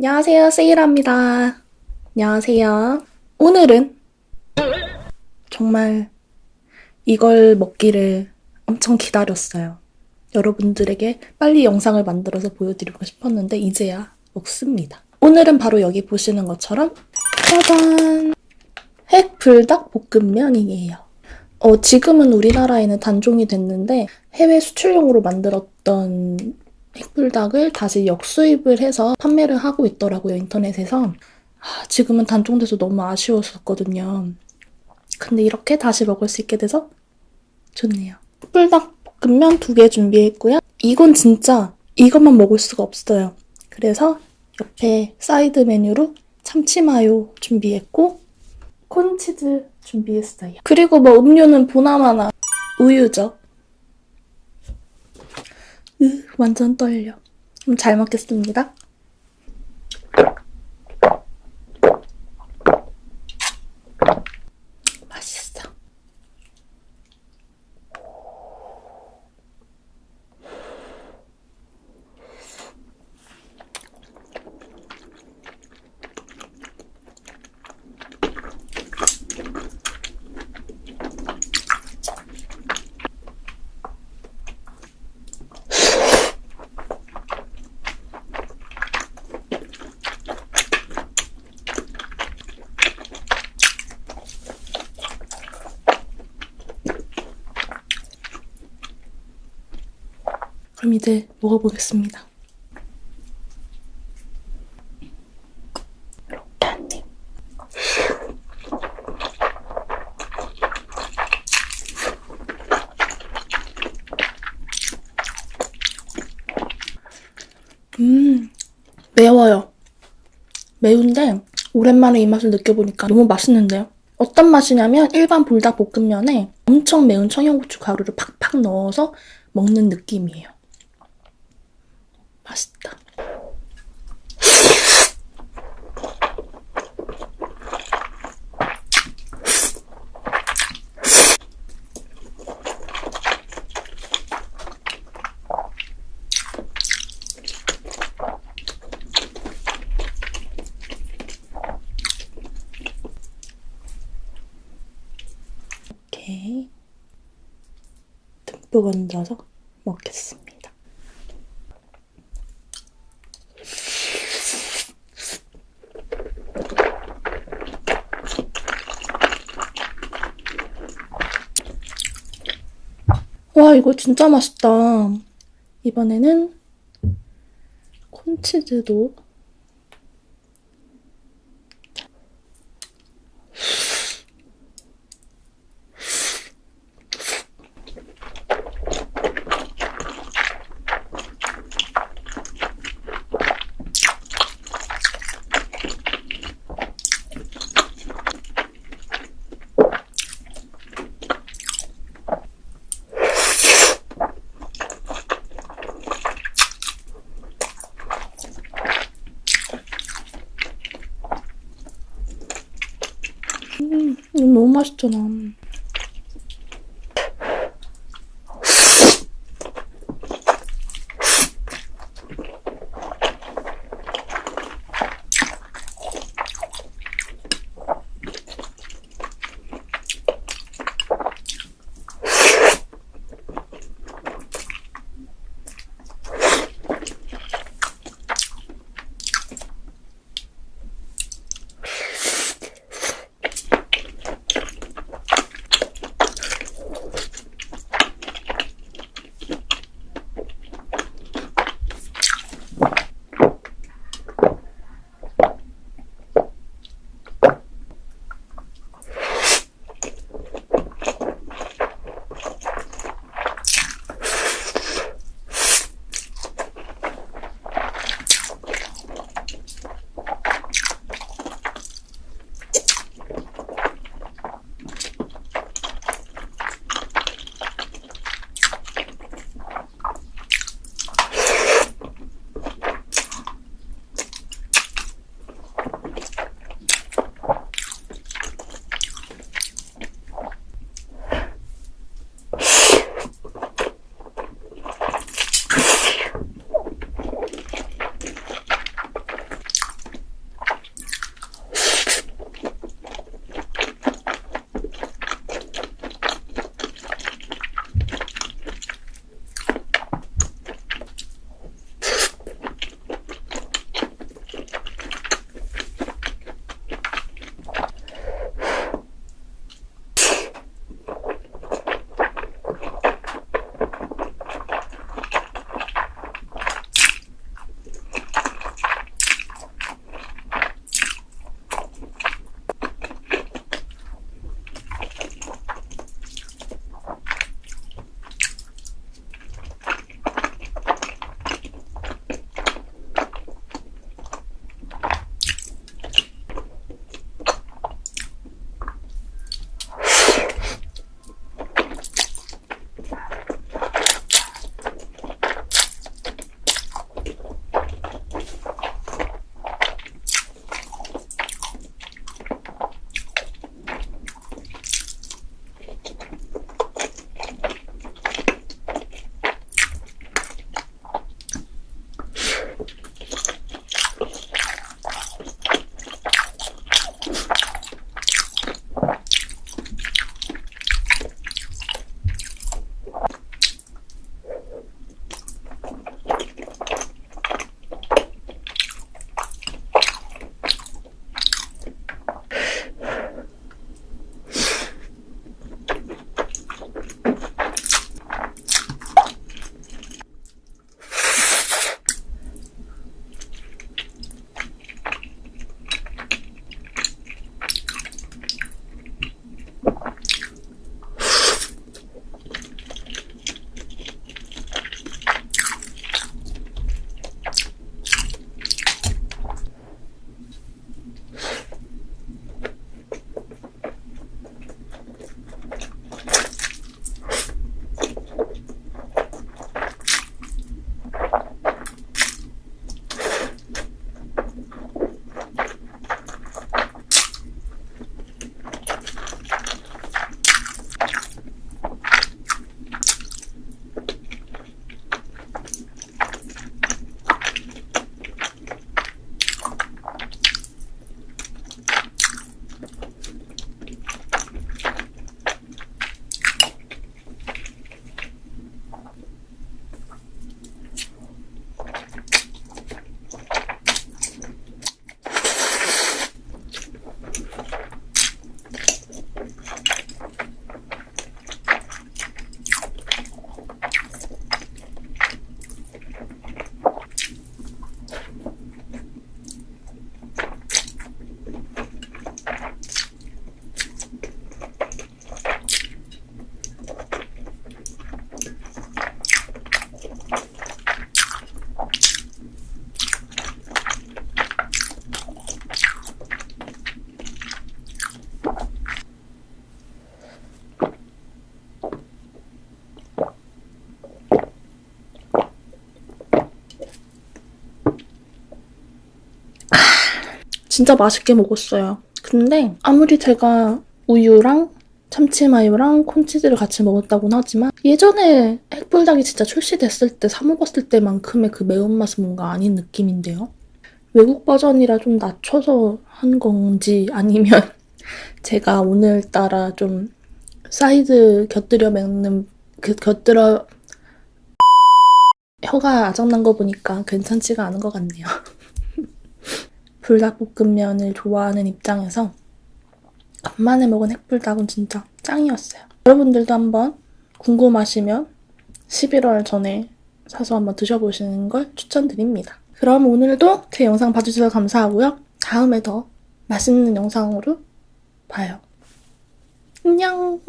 안녕하세요, 세일합니다. 안녕하세요. 오늘은 정말 이걸 먹기를 엄청 기다렸어요. 여러분들에게 빨리 영상을 만들어서 보여드리고 싶었는데 이제야 먹습니다. 오늘은 바로 여기 보시는 것처럼 짜잔! 핵 불닭 볶음면이에요. 어, 지금은 우리나라에는 단종이 됐는데 해외 수출용으로 만들었던 핵불닭을 다시 역수입을 해서 판매를 하고 있더라고요, 인터넷에서. 아, 지금은 단종돼서 너무 아쉬웠었거든요. 근데 이렇게 다시 먹을 수 있게 돼서 좋네요. 핵불닭 볶음면 두 개 준비했고요. 이건 진짜 이것만 먹을 수가 없어요. 그래서 옆에 사이드 메뉴로 참치마요 준비했고 콘치즈 준비했어요. 그리고 뭐 음료는 보나마나 우유죠. 으, 완전 떨려. 그럼 잘 먹겠습니다. 맛있어. 그럼 이제 먹어보겠습니다. 음, 매워요. 매운데 오랜만에 이 맛을 느껴보니까 너무 맛있는데요. 어떤 맛이냐면 일반 불닭 볶음면에 엄청 매운 청양고추 가루를 팍팍 넣어서 먹는 느낌이에요. 맛있다. 이렇게 듬뿍 얹어서 먹겠습니다. 와, 이거 진짜 맛있다. 이번에는 콘치즈도 이거 너무 맛있잖아. 진짜 맛있게 먹었어요. 근데 아무리 제가 우유랑 참치마요랑 콘치즈를 같이 먹었다고는 하지만 예전에 핵불닭이 진짜 출시됐을 때 사 먹었을 때만큼의 그 매운맛은 뭔가 아닌 느낌인데요. 외국 버전이라 좀 낮춰서 한 건지 아니면 제가 오늘따라 좀 사이드 곁들여 먹는 그 곁들여 혀가 아작난 거 보니까 괜찮지가 않은 것 같네요. 불닭볶음면을 좋아하는 입장에서 간만에 먹은 핵불닭은 진짜 짱이었어요. 여러분들도 한번 궁금하시면 11월 전에 사서 한번 드셔보시는 걸 추천드립니다. 그럼 오늘도 제 영상 봐주셔서 감사하고요. 다음에 더 맛있는 영상으로 봐요. 안녕!